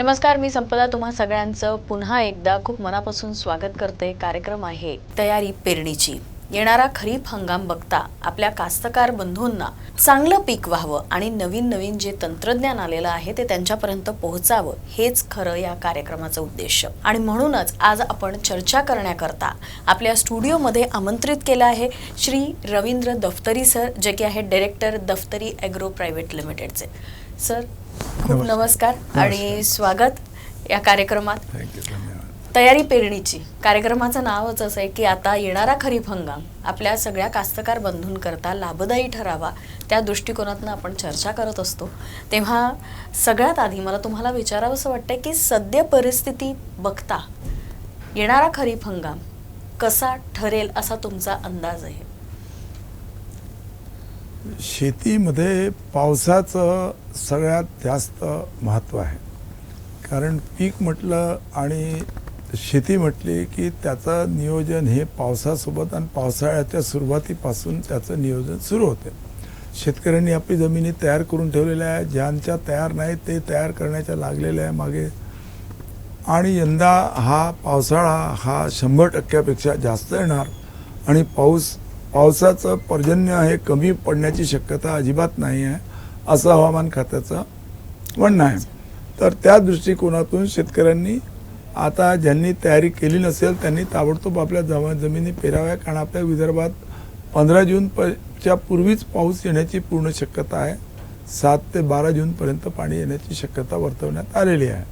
नमस्कार मी संपदा तुम्हा सगळ्यांचं पुन्हा एकदा खूप मनापासून स्वागत करते. कार्यक्रम आहे तयारी पेरणीची. येणारा खरीप हंगाम बघता आपल्या कास्तकार बंधूंना चांगलं पीक व्हावं आणि नवीन नवीन जे तंत्रज्ञान आलेलं आहे ते त्यांच्यापर्यंत पोहोचावं हेच खरं या कार्यक्रमाचं उद्देश. आणि म्हणूनच आज आपण चर्चा करण्याकरता आपल्या स्टुडिओमध्ये आमंत्रित केलं आहे श्री रवींद्र दफ्तरी सर जे की आहेत डायरेक्टर दफ्तरी ॲग्रो प्रायव्हेट लिमिटेडचे सर खूप नमस्कार. आणि स्वागत या कार्यक्रमात. तयारी पेरणीची. कार्यक्रमाचं नावच असं आहे की आता येणारा खरीप हंगाम आपल्या सगळ्या कास्तकार बंधूंकरता लाभदायी ठरावा. त्या दृष्टिकोनातनं आपण चर्चा करत असतो. तेव्हा सगळ्यात आधी मला तुम्हाला विचारावंसं वाटतंय की सद्य परिस्थिती बघता येणारा खरीप हंगाम कसा ठरेल असा तुमचा अंदाज आहे? शेतीमध्ये पावसाचं सगळ्यात जास्त महत्त्व आहे. कारण पीक म्हटलं आणि शेती म्हटली की त्याचं नियोजन हे पावसासोबत आणि पावसाळ्याच्या सुरुवातीपासून त्याचं नियोजन सुरू होते. शेतकऱ्यांनी आपली जमिनी तयार करून ठेवलेल्या आहे. ज्यांच्या तयार नाही ते तयार करण्याच्या लागलेल्या आहे मागे. आणि यंदा हा पावसाळा हा शंभर टक्क्यापेक्षा जास्त येणार. आणि पाऊस पावसाचं पर्जन्य हे कमी पडण्याची शक्यता अजिबात नाही आहे. असं हवामान खात्याचं म्हणणं आहे. तर त्या दृष्टिकोनातून शेतकऱ्यांनी आता ज्यांनी तयारी केली नसेल त्यांनी ताबडतोब आपल्या जमा जमिनी पेराव्या कारण आपल्या विदर्भात पंधरा जून च्या पूर्वीच पाऊस येण्याची पूर्ण शक्यता आहे. सात ते बारा जूनपर्यंत पाणी येण्याची शक्यता वर्तवण्यात आलेली आहे.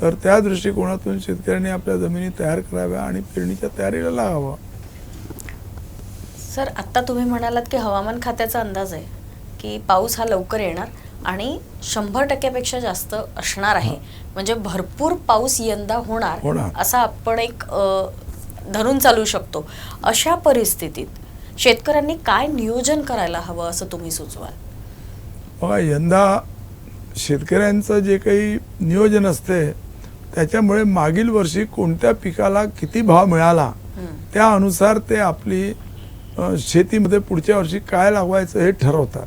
तर त्या दृष्टिकोनातून शेतकऱ्यांनी आपल्या जमिनी तयार कराव्या आणि पेरणीच्या तयारीला लागावं. सर आत्ता तुम्ही म्हणालात की हवामान खात्याचा अंदाज आहे. की पाऊस हा लवकर येणार आणि शंभर टक्क्यापेक्षा जास्त असणार आहे. म्हणजे भरपूर पाऊस यंदा होणार. असा आपण एक धरून चालू शकतो. अशा परिस्थितीत शेतकऱ्यांनी काय नियोजन करायला हवं असं तुम्ही सुचवाल? बघा यंदा शेतकऱ्यांचं जे काही नियोजन असते त्याच्यामुळे मागील वर्षी कोणत्या पिकाला किती भाव मिळाला हम्म. त्यानुसार ते आपली शेतीमध्ये पुढच्या वर्षी काय लागवायचं हे ठरवतात.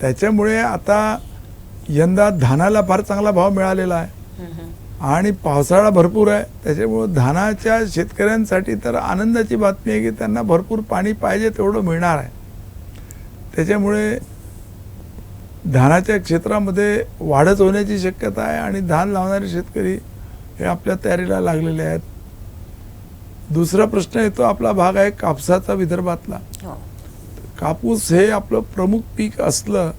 त्याच्यामुळे आता यंदा धानाला फार चांगला भाव मिळालेला आहे. आणि पावसाळा भरपूर आहे. त्याच्यामुळं धानाच्या शेतकऱ्यांसाठी तर आनंदाची बातमी आहे की त्यांना भरपूर पाणी पाहिजे तेवढं मिळणार आहे. त्याच्यामुळे धानाच्या क्षेत्रामध्ये वाढच होण्याची शक्यता आहे आणि धान लावणारे शेतकरी हे आपल्या तयारीला लागलेले आहेत. दुसरा प्रश्न येतो आपला भाग आहे कापसाचा विदर्भातला. हो. कापूस हे आपलं प्रमुख पीक असलं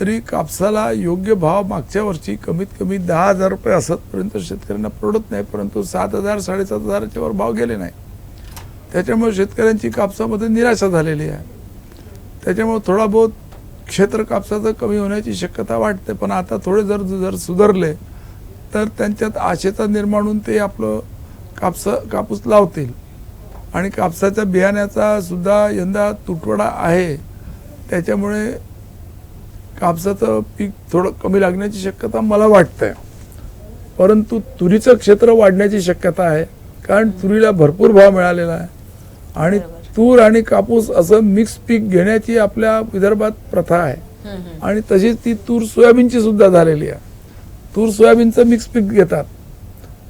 तरी कापसाला योग्य भाव मागच्या वर्षी कमीत कमी दहा हजार रुपये असतपर्यंत शेतकऱ्यांना परवडत नाही परंतु सात हजार साडेसात हजाराच्या वर भाव गेले नाही. त्याच्यामुळे शेतकऱ्यांची कापसामध्ये निराशा झालेली आहे. त्याच्यामुळे थोडा बहुत क्षेत्र कापसाचं कमी होण्याची शक्यता वाटते पण आता थोडे जर जर सुधारले तर त्यांच्यात आशेचा निर्माण होऊन ते आपलं कापसं कापूस लावतील. आणि कापसाच्या बियाण्याचा सुद्धा यंदा तुटवडा आहे. त्याच्यामुळे कापसाचं पीक थोडं कमी लागण्याची शक्यता मला वाटते परंतु तुरीचं क्षेत्र वाढण्याची शक्यता आहे. कारण तुरीला भरपूर भाव मिळालेला आहे. आणि. तूर आणि कापूस असं मिक्स पीक घेण्याची आपल्या विदर्भात प्रथा आहे. आणि तशीच ती तूर सोयाबीनची सुद्धा झालेली आहे. तूर सोयाबीनचं मिक्स पीक घेतात.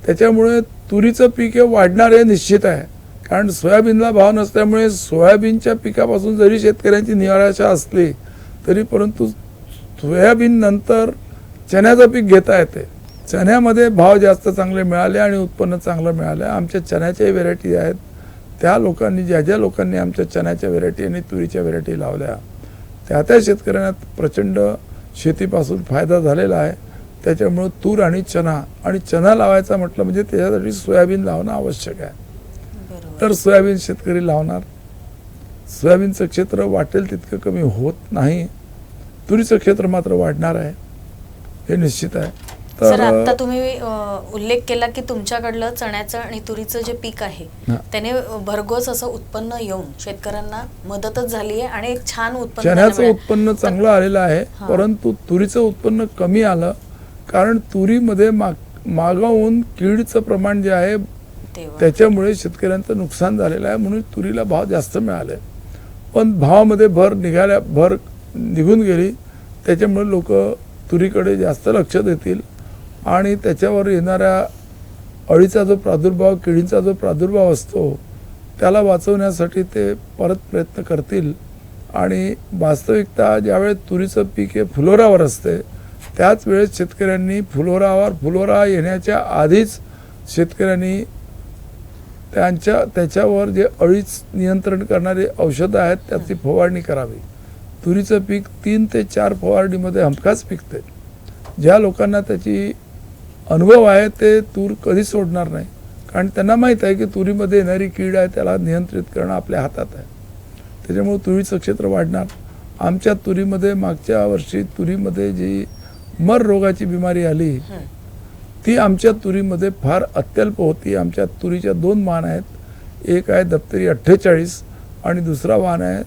त्याच्यामुळे तुरीचं पीक हे वाढणार हे निश्चित आहे. कारण सोयाबीनला भाव नसल्यामुळे सोयाबीनच्या पिकापासून जरी शेतकऱ्यांची निराशा असली तरी परंतु सोयाबीन नंतर चण्याचं पीक घेता येते. चण्यामध्ये भाव जास्त चांगले मिळाले आणि उत्पन्न चांगलं मिळालं. आमच्या चण्याच्याही व्हेरायटी आहेत. त्या लोकांनी ज्या ज्या लोकांनी आमच्या चण्याच्या व्हेरायटी आणि तुरीच्या व्हेरायटी लावल्या त्या त्या शेतकऱ्यांना प्रचंड शेतीपासून फायदा झालेला आहे. त्याच्यामुळं तूर आणि चना आणि चना लावायचा म्हटलं म्हणजे त्याच्यासाठी सोयाबीन लावणं आवश्यक आहे. तर सोयाबीन शेतकरी लावणार सोयाबीनचं क्षेत्र वाटेल तितकं कमी होत नाही तुरीचं क्षेत्र मात्र वाढणार आहे हे निश्चित आहे सर आता तुम्ही उल्लेख केला की तुमच्याकडलं चण्याचं आणि तुरीचं जे पीक आहे. त्याने भरघोस असं उत्पन्न येऊन शेतकऱ्यांना मदतच झाली आहे आणि एक छान उत्पन्न चण्याचं. उत्पन्न चांगलं आलेलं आहे. परंतु तुरीचं उत्पन्न कमी आलं कारण तुरीमध्ये माग मागाहून कीडचं प्रमाण जे आहे. त्याच्यामुळे शेतकऱ्यांचं नुकसान झालेलं आहे म्हणून तुरीला भाव जास्त मिळाले. पण भावामध्ये भर निघाल्या भर निघून गेली. त्याच्यामुळे लोक तुरीकडे जास्त लक्ष देतील. आणि त्याच्यावर येणाऱ्या अळीचा जो प्रादुर्भाव किडींचा जो प्रादुर्भाव असतो त्याला वाचवण्यासाठी ते परत प्रयत्न करतील. आणि वास्तविकता ज्यावेळेस तुरीचं पीक हे फुलोरावर असते त्याच वेळेस शेतकऱ्यांनी फुलोरावर फुलोरा येण्याच्या आधीच शेतकऱ्यांनी त्यांच्या त्याच्यावर जे अळीच नियंत्रण करणारे औषधं आहेत त्याची फवारणी करावी. तुरीचं पीक तीन ते चार फवारणीमध्ये हमखास पिकते. ज्या लोकांना त्याची अनुभव आहे ते तूर कधी सोडणार नाही. कारण त्यांना माहीत आहे की तुरीमध्ये येणारी कीड आहे त्याला नियंत्रित करणं आपल्या हातात आहे. त्याच्यामुळे तुरीचं क्षेत्र वाढणार. आमच्या तुरीमध्ये मागच्या वर्षी तुरीमध्ये जी मर रोगाची बिमारी आली. ती आमच्या तुरीमध्ये फार अत्यल्प होती. आमच्या तुरीच्या दोन वाहन आहेत. एक आहे दप्तरी अठ्ठेचाळीस आणि दुसरा वाहन आहे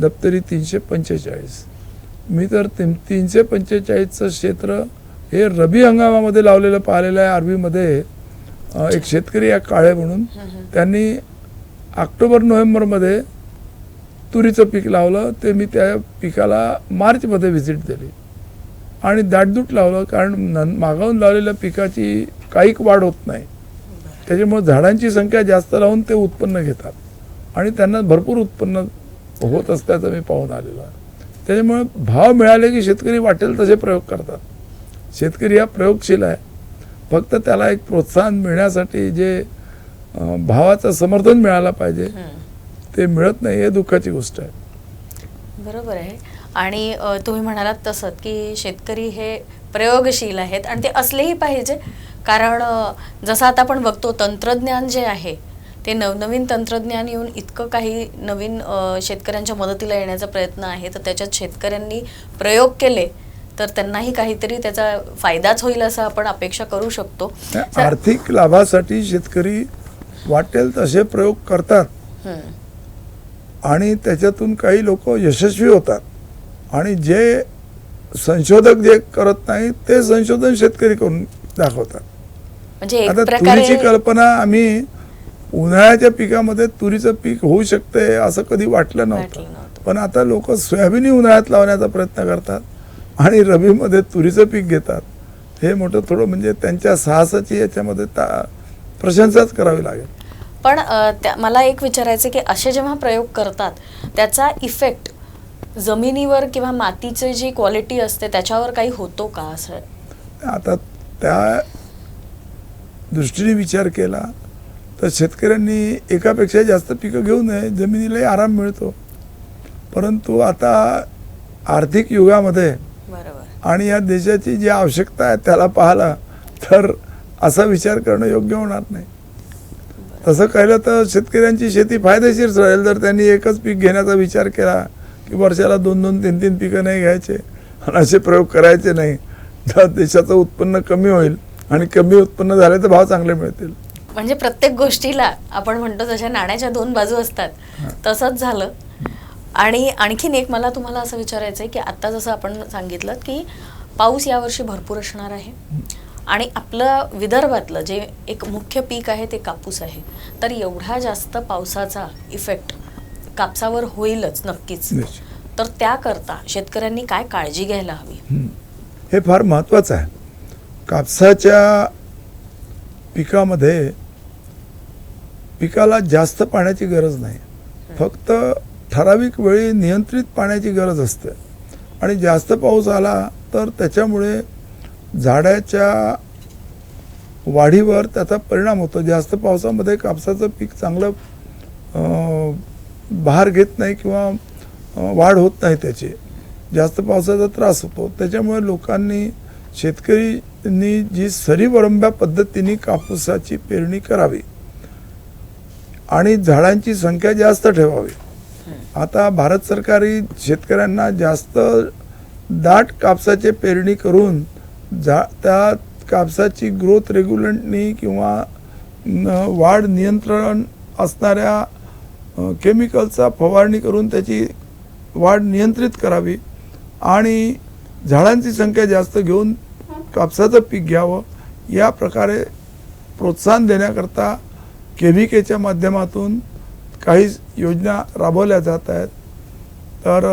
दप्तरी तीनशे पंचेचाळीस. मी तर तीन तीनशे पंचेचाळीसचं क्षेत्र हे रबी हंगामामध्ये लावलेलं पाहिलेलं आहे. आरबीमध्ये अं, एक शेतकरी आहे काळे म्हणून. त्यांनी ऑक्टोबर नोव्हेंबरमध्ये तुरीचं पीक लावलं. ते मी त्या पिकाला मार्चमध्ये व्हिजिट दिली. आणि दाटदूट लावलं कारण नं- मागाहून लावलेल्या पिकाची काहीक वाढ होत नाही. त्याच्यामुळे झाडांची संख्या जास्त लावून ते उत्पन्न घेतात. आणि त्यांना भरपूर उत्पन्न होत असल्याचं मी पाहून आलेलो आहे. त्याच्यामुळे भाव मिळाले की शेतकरी वाटेल तसे प्रयोग करतात. शेतकरी हा प्रयोगशील आहे. फक्त त्याला एक प्रोत्साहन मिळण्यासाठी जे भावाचं समर्थन मिळालं पाहिजे. ते मिळत नाही हे दुःखाची गोष्ट आहे. बरोबर आहे. आणि तुम्ही म्हणालात तसंच की शेतकरी हे प्रयोगशील आहेत आणि ते असलेही पाहिजे. कारण जसं आता आपण बघतो तंत्रज्ञान जे आहे ते नवनवीन तंत्रज्ञान येऊन इतकं काही नवीन शेतकऱ्यांच्या मदतीला येण्याचा प्रयत्न आहे. तर त्याच्यात शेतकऱ्यांनी प्रयोग केले तर त्यांनाही काहीतरी त्याचा फायदाच होईल असं आपण अपेक्षा करू शकतो. आर्थिक लाभासाठी शेतकरी वाटेल तसे प्रयोग करतात. आणि त्याच्यातून काही लोक यशस्वी होतात. आणि जे संशोधक जे करत नाही ते संशोधन शेतकरी करून दाखवतात. म्हणजे एक आता प्रकारे तुरीची कल्पना आम्ही उन्हाळ्याच्या पिकामध्ये तुरीचं पीक होऊ शकते असं कधी वाटलं नव्हतं. पण आता लोक सोयाबीनही उन्हाळ्यात लावण्याचा प्रयत्न करतात आणि रबीमध्ये तुरीचं पीक घेतात. हे मोठं थोडं म्हणजे त्यांच्या साहसाची याच्यामध्ये प्रशंसाच करावी लागेल. पण मला एक विचारायचं की असे जेव्हा प्रयोग करतात त्याचा इफेक्ट जमिनीवर किंवा मातीची जी क्वालिटी असते त्याच्यावर काही होतो का असं? आता त्या दृष्टीने विचार केला तर शेतकऱ्यांनी एकापेक्षा जास्त पिकं घेऊ नये जमिनीलाही आराम मिळतो. परंतु आता आर्थिक युगामध्ये बरोबर. आणि या देशाची जी आवश्यकता आहे त्याला पाहिला तर असा विचार करणं योग्य होणार नाही. तसं केलं तर शेतकऱ्यांची शेती फायदेशीर राहील जर त्यांनी एकच पीक घेण्याचा विचार केला की वर्षाला दोन दोन तीन तीन पिकं नाही घ्यायचे आणि असे प्रयोग करायचे नाही. तर देशाचं उत्पन्न कमी होईल आणि कमी उत्पन्न झाले तर भाव चांगले मिळतील. म्हणजे प्रत्येक गोष्टीला आपण म्हणतो तशा नाण्याच्या दोन बाजू असतात तसंच झालं. आणि आणखीन एक मला तुम्हाला असं विचारायचं आहे की आता जसं आपण सांगितलं की पाऊस यावर्षी भरपूर असणार आहे. आणि आपलं विदर्भातलं जे एक मुख्य पीक आहे ते कापूस आहे. तर एवढा जास्त पावसाचा इफेक्ट कापसावर होईलच नक्कीच. तर त्याकरता शेतकऱ्यांनी काय काळजी घ्यायला हवी? हं. हे फार महत्त्वाचं आहे. कापसाच्या पिकामध्ये पिकाला जास्त पाण्याची गरज नाही. फक्त ठराविक वेळी नियंत्रित पाण्याची गरज असते. आणि जास्त पाऊस आला तर त्याच्यामुळे झाडाच्या वाढीवर त्याचा परिणाम होतो. जास्त पावसामध्ये कापसाचं पीक चांगलं भार घेत नाही किंवा वाढ होत नाही त्याची. जास्त पावसाचा त्रास होतो. त्याच्यामुळे लोकांनी शेतकरीनी जी सरीवरंब्या पद्धतीने कापूसाची पेरणी करावी आणि झाडांची संख्या जास्त ठेवावी. आता भारत सरकारी शेतकऱ्यांना जास्त दाट कापसाची पेरणी करून झा त्या कापसाची ग्रोथ रेग्युलंटनी किंवा न- वाढ नियंत्रण असणाऱ्या केमिकलचा फवारणी करून त्याची वाढ नियंत्रित करावी आणि झाडांची संख्या जास्त घेऊन कापसाचं पीक घ्यावं या प्रकारे प्रोत्साहन देण्याकरता केमिकेच्या माध्यमातून काही योजना राबवल्या जात आहेत. तर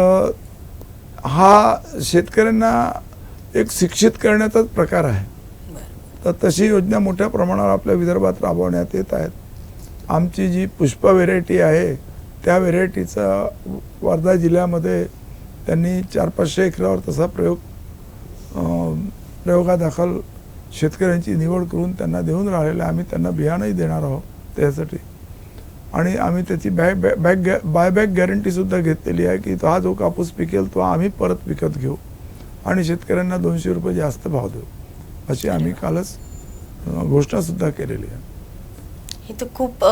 हा शेतकऱ्यांना एक शिक्षित करण्याचाच प्रकार आहे. तर तशी योजना मोठ्या प्रमाणावर आपल्या विदर्भात राबवण्यात येत आहेत. आमची जी पुष्प व्हेरायटी आहे त्या व्हेरायटीचा वर्धा जिल्ह्यामध्ये त्यांनी चार पाचशे एकरावर तसा प्रयोग प्रयोगादाखल शेतकऱ्यांची निवड करून त्यांना देऊन राहिलेला आम्ही त्यांना बियाणंही देणार आहोत त्यासाठी. आणि आम्ही त्याची बॅक बॅ बॅक गॅ बायबॅक गॅरंटीसुद्धा घेतलेली आहे की तो हा जो कापूस पिकेल तो आम्ही परत विकत घेऊ आणि शेतकऱ्यांना दोनशे रुपये जास्त भाव देऊ. अशी आम्ही कालच घोषणासुद्धा केलेली आहे. हे तर खूप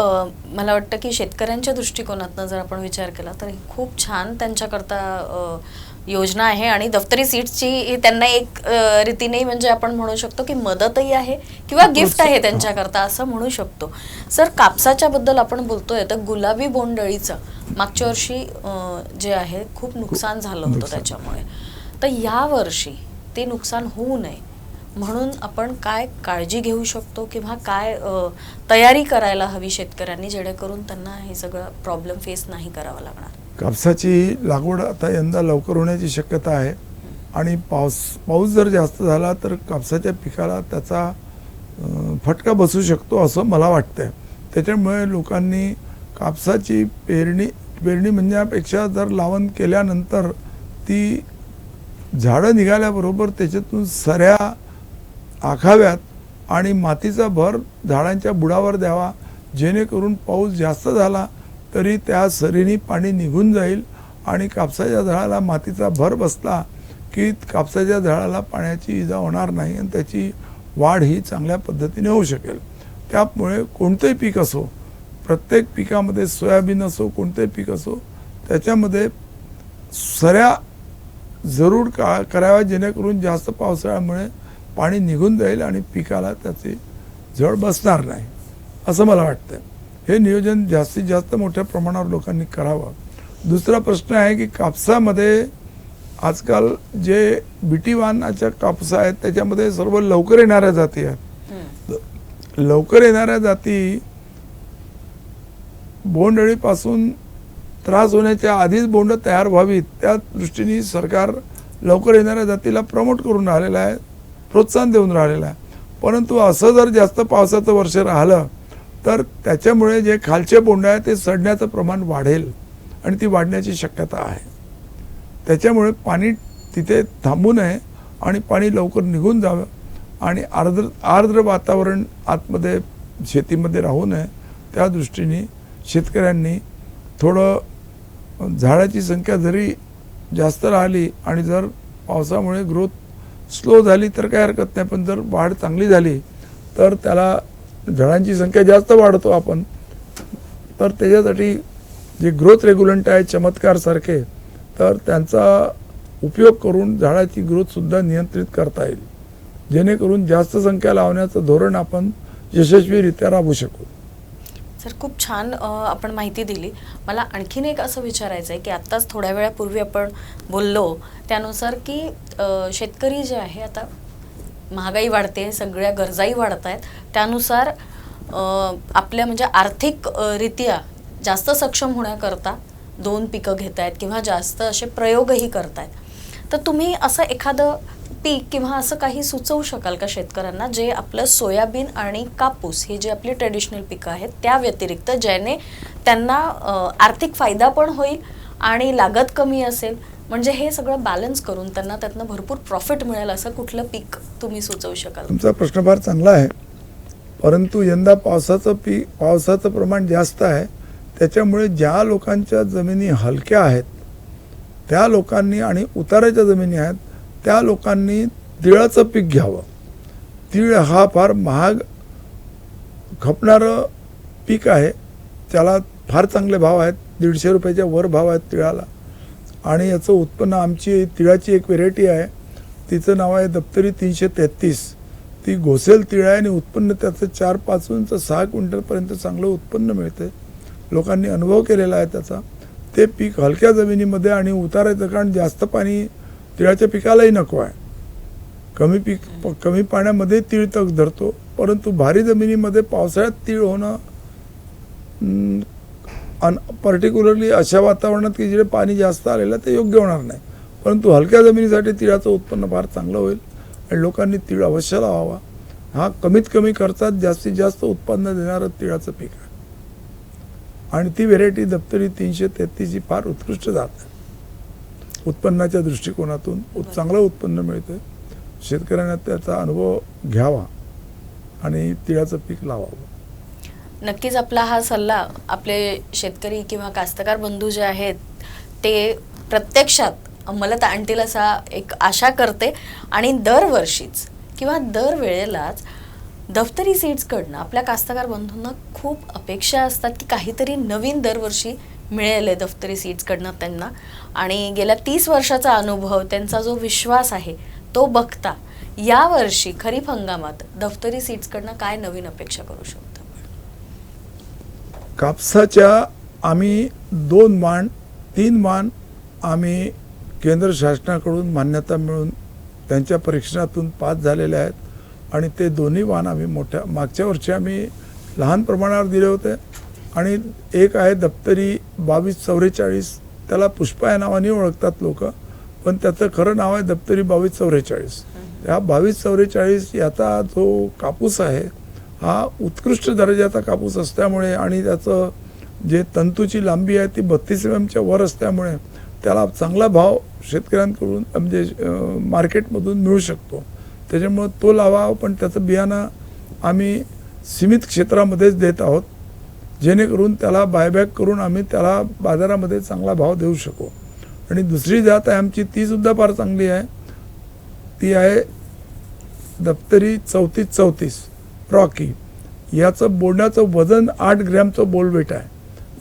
मला वाटतं की शेतकऱ्यांच्या दृष्टिकोनातनं जर आपण विचार केला तर ही खूप छान त्यांच्याकरता योजना आहे आणि दफ्तरी सीट्सची त्यांना एक रीतीने म्हणजे आपण म्हणू शकतो की मदतही आहे किंवा गिफ्ट आहे त्यांच्याकरता असं म्हणू शकतो. सर कापसाच्या बद्दल आपण बोलतोय तर गुलाबी बोंडअळीचं मागच्या वर्षी जे आहे खूप नुकसान झालं होतं. त्याच्यामुळे. तर या वर्षी ते नुकसान होऊ नये. म्हणून आपण काय काळजी घेऊ शकतो किंवा काय तयारी करायला हवी शेतकऱ्यांनी जेणेकरून त्यांना हे सगळं प्रॉब्लेम फेस नाही करावा लागणार? कापसाची लागवड आता यंदा लवकर होण्याची शक्यता आहे. आणि पाऊस पाऊस जर जास्त झाला तर कापसाच्या पिकाला त्याचा फटका बसू शकतो असं मला वाटतंय. त्याच्यामुळे लोकांनी कापसाची पेरणी पेरणी म्हणण्यापेक्षा जर लावण केल्यानंतर ती झाडं निघाल्याबरोबर त्याच्यातून सऱ्या आखाव्यात आणि मातीचा भर झाडांच्या बुडावर द्यावा. जेणेकरून पाऊस जास्त झाला तरी त्या सरीनी पाणी निघून जाईल आणि कापसाच्या झाडाला मातीचा भर बसला की कापसाच्या झाडाला पाण्याची इजा होणार नाही आणि त्याची वाढ ही चांगल्या पद्धतीने होऊ शकेल. त्यामुळे कोणतंही पीक असो प्रत्येक पिकामध्ये सोयाबीन असो कोणतंही पीक असो त्याच्यामध्ये सऱ्या जरूर का कराव्या जेणेकरून जास्त पावसाळ्यामुळे पाणी निघून जाईल आणि पिकाला त्याची झळ बसणार नाही असं मला वाटतं हे नियोजन जास्तीत जास्त मोठ्या प्रमाणावर लोकांनी करावं. दुसरा प्रश्न आहे की कापसामध्ये आजकाल जे बीटी वाहनाच्या कापूस आहेत त्याच्यामध्ये सर्व लवकर येणाऱ्या जाती आहेत. लवकर येणाऱ्या जाती बोंडअळीपासून त्रास होण्याच्या आधीच बोंड तयार व्हावीत. त्या दृष्टीने सरकार लवकर येणाऱ्या जातीला प्रमोट करून राहिलेलं आहे. प्रोत्साहन देऊन राहिलेलं आहे. परंतु असं जर जास्त पावसाचं वर्ष राहिलं तर त्याच्यामुळे जे खालचे बोंड आहे ते सडण्याचं प्रमाण वाढेल आणि ती वाढण्याची शक्यता आहे. त्याच्यामुळे पाणी तिथे थांबू नये आणि पाणी लवकर निघून जावं आणि आर्द्र आर्द्र वातावरण आतमध्ये शेतीमध्ये राहू नये. त्या दृष्टीने शेतकऱ्यांनी थोडं झाडाची संख्या जरी जास्त राहिली आणि जर पावसामुळे ग्रोथ स्लो झाली तर काही हरकत नाही पण जर वाढ चांगली झाली तर त्याला झाडांची संख्या जास्त वाढतो आपण. तर त्याच्यासाठी जे ग्रोथ रेग्युलंट आहे चमत्कारसारखे तर त्यांचा उपयोग करून झाडाची ग्रोथसुद्धा नियंत्रित करता येईल. जेणेकरून जास्त संख्या लावण्याचं धोरण आपण यशस्वीरित्या राबवू शकू. सर खूप छान आपण माहिती दिली. मला आणखीन एक असं विचारायचं आहे की आत्ताच थोड्या वेळापूर्वी आपण बोललो त्यानुसार की शेतकरी जे आहे आता महागाई वाढते सगळ्या गरजाही वाढत आहेत त्यानुसार आपल्या म्हणजे आर्थिक रित्या जास्त सक्षम होण्याकरता दोन पिकं घेत आहेत किंवा जास्त असे प्रयोगही करतायत. तर तुम्ही असं एखादं पीक किंवा असं काही सुचवू शकाल का शेतकऱ्यांना? जे आपलं सोयाबीन आणि कापूस हे जे आपली ट्रेडिशनल पिकं आहेत त्या व्यतिरिक्त ज्याने त्यांना आर्थिक फायदा पण होईल आणि लागत कमी असेल. म्हणजे हे सगळं बॅलन्स करून त्यांना त्यातनं भरपूर प्रॉफिट मिळेल असं कुठलं पीक तुम्ही सुचवू शकाल? तुमचा प्रश्न फार चांगला आहे. परंतु यंदा पावसाचं पीक पावसाचं प्रमाण जास्त आहे. त्याच्यामुळे ज्या लोकांच्या जमिनी हलक्या आहेत त्या लोकांनी आणि उताराच्या जमिनी आहेत त्या लोकांनी तिळाचं पीक घ्यावं. तीळ हा फार महाग खपणारं पीक आहे. त्याला फार चांगले भाव आहेत. दीडशे रुपयाच्या वर भाव आहेत तिळाला. आणि याचं उत्पन्न आमची तिळाची एक व्हेरायटी आहे. तिचं नाव आहे दप्तरी तीनशे तेहतीस. ती घोसेल तिळ आहे आणि उत्पन्न त्याचं चार पाचून तर सहा क्विंटलपर्यंत चांगलं उत्पन्न मिळते. लोकांनी अनुभव केलेला आहे त्याचा. ते पीक हलक्या जमिनीमध्ये आणि उतारायचं कारण जास्त पाणी तिळाच्या पिकालाही नको आहे. कमी पीक प- कमी पाण्यामध्ये तीळ तग धरतो परंतु भारी जमिनीमध्ये पावसाळ्यात तीळ होणं अन पर्टिक्युलरली अशा वातावरणात की जिथे पाणी जास्त आलेलं आहे ते योग्य होणार नाही. परंतु हलक्या जमिनीसाठी तिळाचं उत्पन्न फार चांगलं होईल आणि लोकांनी तीळ अवश्य लावावा. हा कमीत कमी खर्चात जास्तीत जास्त उत्पन्न देणारं तिळाचं पीक आहे. आणि ती व्हेरायटी दप्तरी तीनशे तेहतीस ही फार उत्कृष्ट जात आहे. उत्पन्नाच्या दृष्टिकोनातून चांगलं उत्पन्न मिळतं शेतकऱ्यांना त्याचा अनुभव घ्यावा आणि तिळाचं पीक लावावं. नक्कीच आपला हा सल्ला आपले शेतकरी किंवा कास्तकार बंधू जे आहेत ते प्रत्यक्षात अंमलात आणतील असा एक आशा करते. आणि दरवर्षीच किंवा दरवेळेलाच दफ्तरी सीड्सकडनं आपल्या कास्तकार बंधूंना खूप अपेक्षा असतात की काहीतरी नवीन दरवर्षी मिळेल आहे दफ्तरी सीट्सकडनं त्यांना. आणि गेल्या तीस वर्षाचा अनुभव त्यांचा जो विश्वास आहे तो बघता यावर्षी खरीप हंगामात दफ्तरी सीट्सकडनं काय नवीन अपेक्षा करू शकतो? कापसाच्या आम्ही दोन मान तीन मान आम्ही केंद्र शासनाकडून मान्यता मिळून त्यांच्या परीक्षणातून पास झालेले आहेत. आणि ते दोन्ही वाहन आम्ही मोठ्या मागच्या वर्षी आम्ही लहान प्रमाणावर दिले होते. आणि एक आहे दप्तरी बावीस चौवेचाळीस त्याला पुष्पा या नावाने ओळखतात लोक पण त्याचं खरं नाव आहे दप्तरी बावीस चौवेचाळीस ह्या बावीस चौवेचाळीस याचा जो कापूस आहे हा उत्कृष्ट दर्जाचा कापूस असल्यामुळे आणि त्याचं जे तंतूची लांबी आहे ती बत्तीस एम एमच्या वर असल्यामुळे त्याला चांगला भाव शेतकऱ्यांकडून म्हणजे मार्केटमधून मिळू शकतो. त्याच्यामुळं तो लावा पण त्याचं बियाणं आम्ही सीमित क्षेत्रामध्येच देत आहोत. जेणेकरून त्याला बायबॅक करून आम्ही त्याला बाजारामध्ये चांगला भाव देऊ शकू. आणि दुसरी जात आहे आमची ती सुद्धा फार चांगली आहे. ती आहे दप्तरी चौतीस चौतीस रॉकी याचं बोलण्याचं वजन आठ ग्रॅमचं बोलवेट आहे.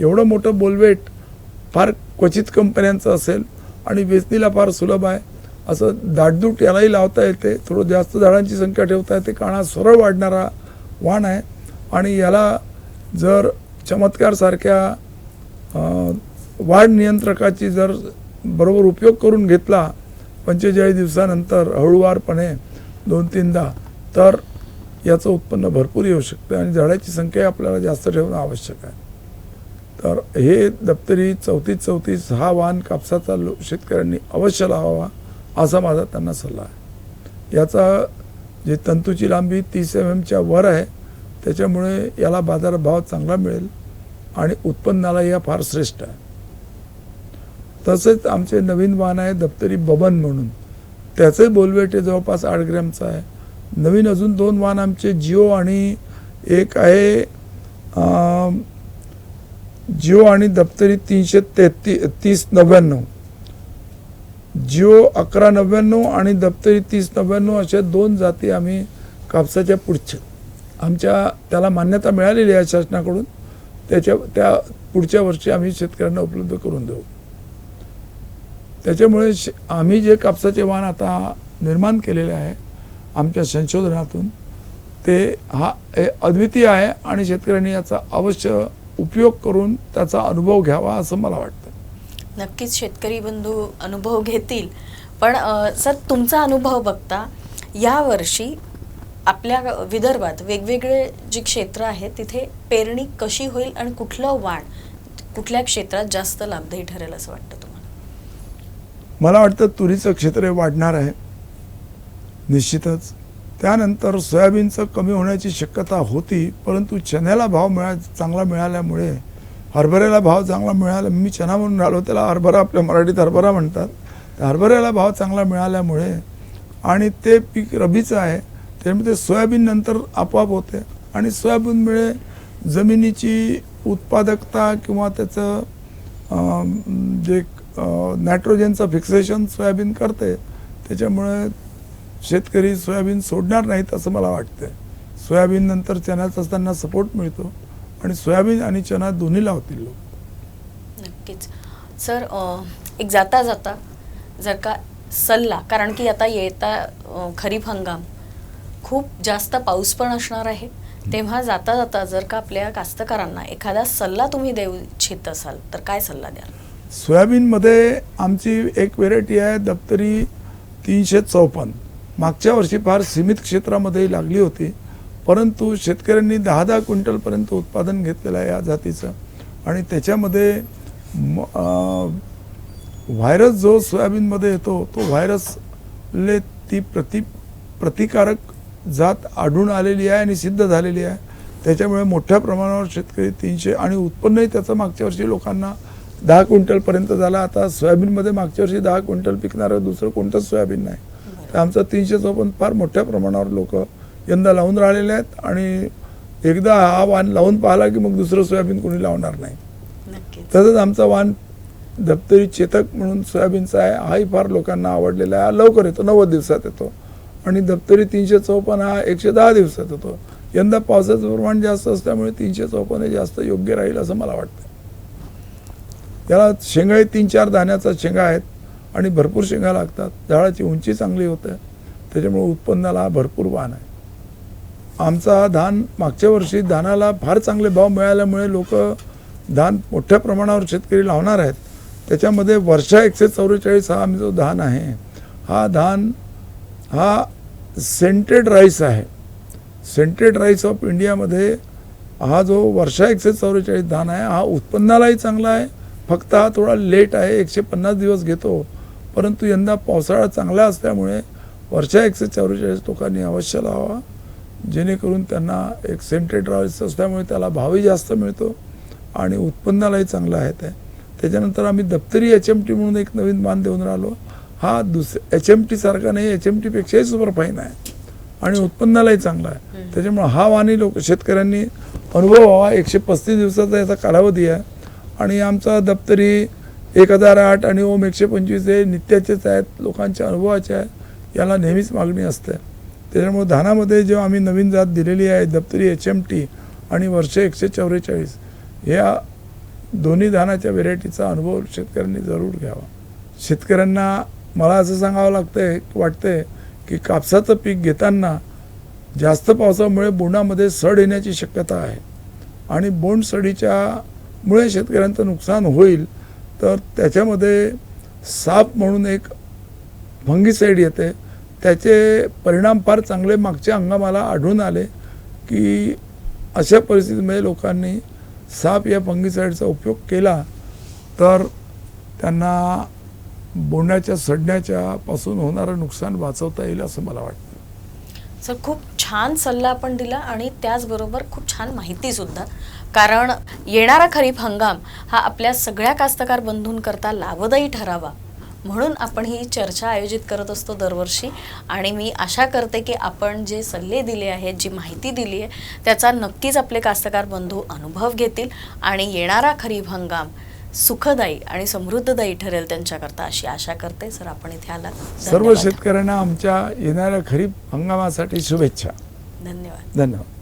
एवढं मोठं बोलवेट फार क्वचित कंपन्यांचं असेल आणि वेचणीला फार सुलभ आहे. असं दाटदूट यालाही लावता येते. थोडं जास्त झाडांची संख्या ठेवता येते. काणा सरळ वाढणारा वाण आहे. आणि याला जर चमत्कारसारख्या अं, वाढ नियंत्रकाची जर बरोबर उपयोग करून घेतला पंचेचाळीस दिवसानंतर हळूवारपणे दोन तीनदा तर याचं उत्पन्न भरपूर येऊ शकतं आणि झाडाची संख्या आपल्याला जास्त ठेवणं आवश्यक आहे. तर हे दप्तरी चौतीस चौतीस हा वाहन कापसाचा लो शेतकऱ्यांनी अवश्य लावावा असा माझा त्यांना सल्ला आहे. याचा जे तंतूची लांबी तीस एम एमच्या वर आहे त्याच्यामुळे याला बाजारभाव चांगला मिळेल आणि उत्पन्नाला या फार श्रेष्ठ आहे. तसेच आमचे नवीन वाहन आहे दप्तरी बबन म्हणून. त्याचे बोलवेटे जवळपास आठ ग्रॅमचं आहे. नवीन अजून दोन वाहन आमचे जिओ आणि एक आहे जिओ आणि दप्तरी तीनशे तेहती तीस नव्याण्णव. जिओ अकरा नव्याण्णव आणि दप्तरी तीस नव्याण्णव अशा दोन जाती आम्ही कापसाच्या पुढच्या आमच्या त्याला मान्यता मिळालेली आहे शासनाकडून त्याच्या त्या पुढच्या वर्षी आम्ही शेतकऱ्यांना उपलब्ध करून देऊ. त्याच्यामुळे शे- आम्ही जे कापसाचे वाण आता निर्माण केलेले आहे आमच्या संशोधनातून ते हा हे अद्वितीय आहे आणि शेतकऱ्यांनी याचा अवश्य उपयोग करून त्याचा अनुभव घ्यावा असं मला वाटतं. नक्कीच शेतकरी बंधू अनुभव घेतील. पण सर तुमचा अनुभव बघता यावर्षी आपल्या विदर्भात वेगवेगळे जी क्षेत्र आहेत तिथे पेरणी कशी होईल आणि कुठलं वाण कुठल्या क्षेत्रात जास्त लाभदायी ठरेल असं वाटतं तुम्हाला? मला वाटतं तुरीचं क्षेत्र हे वाढणार आहे. निश्चितच. त्यानंतर सोयाबीनचं कमी होण्याची शक्यता होती परंतु चण्याला भाव मिळा चांगला मिळाल्यामुळे हरभऱ्याला भाव चांगला मिळाला मी चना म्हणून राहिलो त्याला हरभरा आपल्या मराठीत हरभरा म्हणतात. हरभऱ्याला भाव चांगला मिळाल्यामुळे आणि ते पीक रबीचं आहे त्यामुळे ते सोयाबीन नंतर आपोआप होते. आणि सोयाबीनमुळे जमिनीची उत्पादकता किंवा त्याचं जे नायट्रोजनचं फिक्सेशन सोयाबीन करते त्याच्यामुळे शेतकरी सोयाबीन सोडणार नाहीत असं मला वाटतं सोयाबीन नंतर चण्याचा त्यांना सपोर्ट मिळतो आणि सोयाबीन आणि चना दोन्ही लावतील लोक. नक्कीच. सर एक जाता जाता जर का सल्ला कारण की आता येता खरीप हंगाम खूप जास्त पाऊस पण असणार आहे. तेव्हा जाता जाता जर का आपल्या कास्तकारांना एखादा सल्ला तुम्ही देऊ इच्छित असाल तर काय सल्ला द्याल? सोयाबीनमध्ये आमची एक व्हेरायटी आहे दप्तरी तीनशे चौपन्न. मागच्या वर्षी फार सीमित क्षेत्रामध्ये लागली होती परंतु शेतकऱ्यांनी दहा दहा क्विंटलपर्यंत उत्पादन घेतलेलं आहे या जातीचं. आणि त्याच्यामध्ये व्हायरस जो सोयाबीनमध्ये येतो तो व्हायरसले ती प्रति प्रतिकारक जात आढळून आलेली आहे आणि सिद्ध झालेली आहे. त्याच्यामुळे मोठ्या प्रमाणावर शेतकरी तीनशे आणि उत्पन्नही त्याचं मागच्या वर्षी लोकांना दहा क्विंटलपर्यंत झालं. आता सोयाबीनमध्ये मागच्या वर्षी दहा क्विंटल पिकणारं दुसरं कोणतंच सोयाबीन नाही. तर आमचं तीनशे चौपन्न फार मोठ्या प्रमाणावर लोक यंदा लावून राहिलेले आहेत आणि एकदा हा वाण लावून पाहिला की मग दुसरं सोयाबीन कोणी लावणार नाही. तसंच आमचा वाण दप्तरी चेतक म्हणून सोयाबीनचा आहे हाही फार लोकांना आवडलेला आहे. हा लवकर येतो नव्वद दिवसात येतो. आणि दप्तरी तीनशे चौपन्न हा एकशे दहा दिवसात येतो यंदा पावसाचं प्रमाण जास्त असल्यामुळे तीनशे चौपन्न हे जास्त योग्य राहील असं मला वाटतं. याला शेंगाही तीन चार दाण्याचा शेंगा आहेत आणि भरपूर शेंगा लागतात. झाडाची उंची चांगली होते. त्याच्यामुळे उत्पन्नाला भरपूर वाण आहे. आमचा धान मागच्या वर्षी धानाला फार चांगले भाव मिळाल्यामुळे लोक धान मोठ्या प्रमाणावर शेतकरी लावणार आहेत. त्याच्यामध्ये वर्षा एकशे चौवेचाळीस हा आम्ही जो धान आहे हा धान हा सेंटेड राईस आहे. सेंटेड राईस ऑफ इंडियामध्ये हा जो वर्षा एकशे चौवेचाळीस धान आहे हा उत्पन्नालाही चांगला आहे. फक्त हा थोडा लेट आहे एकशे पन्नास दिवस घेतो. परंतु यंदा पावसाळा चांगला असल्यामुळे वर्षा एकशे चौवेचाळीस लोकांनी अवश्य लावा. जेणेकरून त्यांना एक सेंटेड राईस असल्यामुळे त्याला भावही जास्त मिळतो आणि उत्पन्नालाही चांगलं आहे ते. त्याच्यानंतर आम्ही दप्तरी एच एम टी म्हणून एक नवीन मान देऊन राहिलो. हा दुस एच एम टी सारखा नाही एच एम टीपेक्षाही सुपरफाईन आहे. आणि उत्पन्नालाही चांगला आहे. त्याच्यामुळे हा वाणी लोक शेतकऱ्यांनी अनुभव व्हावा. एकशे पस्तीस दिवसाचा याचा कालावधी आहे. आणि आमचा दप्तरी एक हजार आठ आणि ओम एकशे पंचवीस हे नित्याचेच आहेत लोकांच्या अनुभवाचे आहे याला नेहमीच मागणी असते. त्याच्यामुळे धानामध्ये जेव्हा आम्ही नवीन जात दिलेली आहे दप्तरी एच एम टी आणि वर्ष एकशे चौवेचाळीस या दोन्ही धानाच्या व्हेरायटीचा अनुभव शेतकऱ्यांनी जरूर घ्यावा. शेतकऱ्यांना मला असं सांगावं लागतंय वाटतंय की कापसाचं पीक घेताना जास्त पावसामुळे बोंडामध्ये सड येण्याची शक्यता आहे. आणि बोंड सडीच्या मुळे शेतकऱ्यांचं नुकसान होईल तर त्याच्यामध्ये साप म्हणून एक फंगीसाईड येते. त्याचे परिणाम फार चांगले मागच्या हंगामाला आढळून आले की अशा परिस्थितीमध्ये लोकांनी साप या फंगीसाईडचा उपयोग केला तर त्यांना बोंडाच्या सडण्याच्या पासून होणारं नुकसान वाचवता येईल असं मला वाटतं. सर खूप छान सल्ला आपण दिला आणि त्याचबरोबर खूप छान माहिती सुद्धा. कारण येणारा खरीप हंगाम हा आपल्या सगळ्या कास्तकार बंधूंकरता लाभदायी ठरावा म्हणून आपण ही चर्चा आयोजित करत असतो दरवर्षी. आणि मी आशा करते की आपण जे सल्ले दिले आहेत जी माहिती दिली आहे त्याचा नक्कीच आपले कास्तकार बंधू अनुभव घेतील आणि येणारा खरीप हंगाम सुखदायी आणि समृद्धदायी ठरेल त्यांच्याकरता अशी आशा करते. सर आपण इथे आलात. सर्व. शेतकऱ्यांना आमच्या येणाऱ्या खरीप हंगामासाठी शुभेच्छा. धन्यवाद. धन्यवाद.